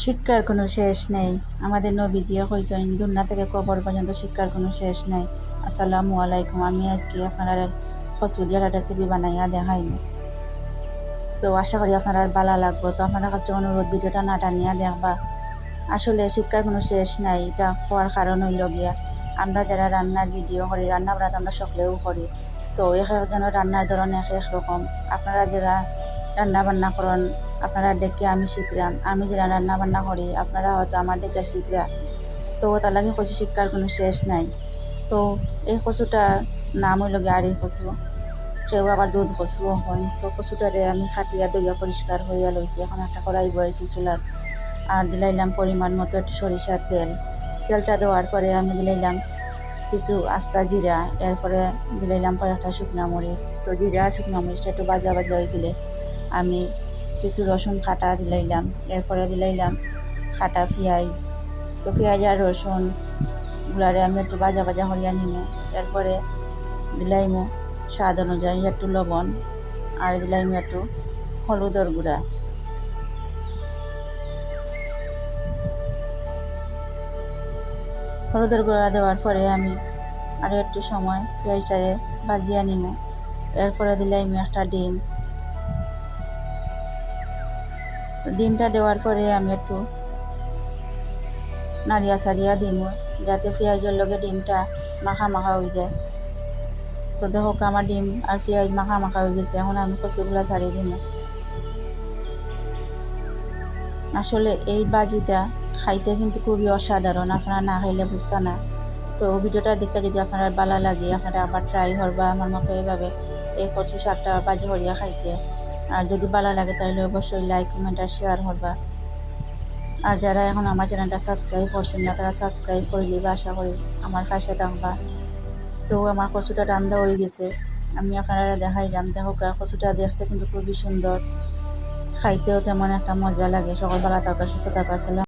শিক্ষার কোনো শেষ নেই। আমাদের নবীজিও কইছেন, দুনিয়া থেকে কবর পর্যন্ত শিক্ষার কোনো শেষ নেই। আসসালামু আলাইকুম, আমি আজকে আপনারা ফসুলিয়ার রেসিপি বানাইয়া দেখাইব তো আশা করি আপনারা ভালো লাগবো। তো আপনার কাছে অনুরোধ, ভিডিওটা না টানিয়া দেখবা। আসলে শিক্ষার কোনো শেষ নাই, এটা হওয়ার কারণ হইল গিয়া আমরা যারা রান্নার ভিডিও করি রান্না বান্না তো আমরা সকলেও করি। তো এক একজনের রান্নার ধরন এক এক রকম। আপনারা যারা রান্না বান্না করেন আপনারা দেখে আমি শিখলাম। আমি যারা রান্না বান্না করি, আপনারা হয়তো আমার দেখে শিখরা তো তার লাগে কচু শিক্ষার কোনো শেষ নাই। তো এই কচুটা নাম হইল গিয়ে আড়ি কচু। কেউ আবার দুধ কচুও হয়। তো কচুটারে আমি খাটিয়া দইয়া পরিষ্কার হইয়া লইছি। এখন একটা কড়াই বয়েছি চুলাত আর দিলাইলাম পরিমাণ মতো একটু সরিষার তেল। তেলটা দেওয়ার পরে আমি দিলাইলাম কিছু আস্তা জিরা। এরপরে দিলাইলাম কয়েকটা শুকনা মরিচ। তো জিরা শুকনা মরিচটা একটু বাজা বাজা হয়ে গেলে আমি কিছু রসুন খাটা দিলাইলাম। এরপরে দিলাইলাম খাটা পেঁয়াজ। তো পেঁয়াজ আর রসুন গুলারে আমি একটু বাজা বাজা হরিয়া নিমু। এরপরে দিলাইমু স্বাদ অনুযায়ী একটু লবণ আর দিলাইমু একটু হলুদর গুঁড়া। হলুদের গুঁড়া দেওয়ার পরে আমি আরও একটু সময় পেঁয়াজটারে ভাজিয়া নিমু। এরপরে দিলাইমু একটা ডিম। ডিমটা দেওয়ার পরে আমি একটু নাড়িয়া সারিয়া দিমু, যাতে পেঁয়াজের লগে ডিমটা মাখা মাখা হয়ে যায়। তো দেখো আমার ডিম আর পেঁয়াজ মাখা মাখা হয়ে গেছে, এখন আমি কচুগুলা ছাড়িয়ে দিমু। আসলে এই বাজিটা খাইতে কিন্তু খুবই অসাধারণ, আপনারা না খাইলে বুঝতে না। তো ভিডিওটা দেখে যদি আপনারা ভালো লাগে, আপনারা আবার ট্রাই করবা আমার মতো এইভাবে এই কচু শাকটা বাজি হরিয়া খাইতে। আর যদি ভালো লাগে তাহলে অবশ্যই লাইক কমেন্ট আর শেয়ার করবা। আর যারা এখন আমার চ্যানেলটা সাবস্ক্রাইব করছেন না, তারা সাবস্ক্রাইব করে বা আশা করি আমার পাশে থাকবা। তো আমার কচুটা রান্দা হয়ে গেছে। আমি আপনারা দেখাইলাম। দেখো, কচুটা দেখতে কিন্তু খুবই সুন্দর। খাইতেও তেমন একটা মজা লাগে। সকালবেলা থাকা, সুস্থ থাকা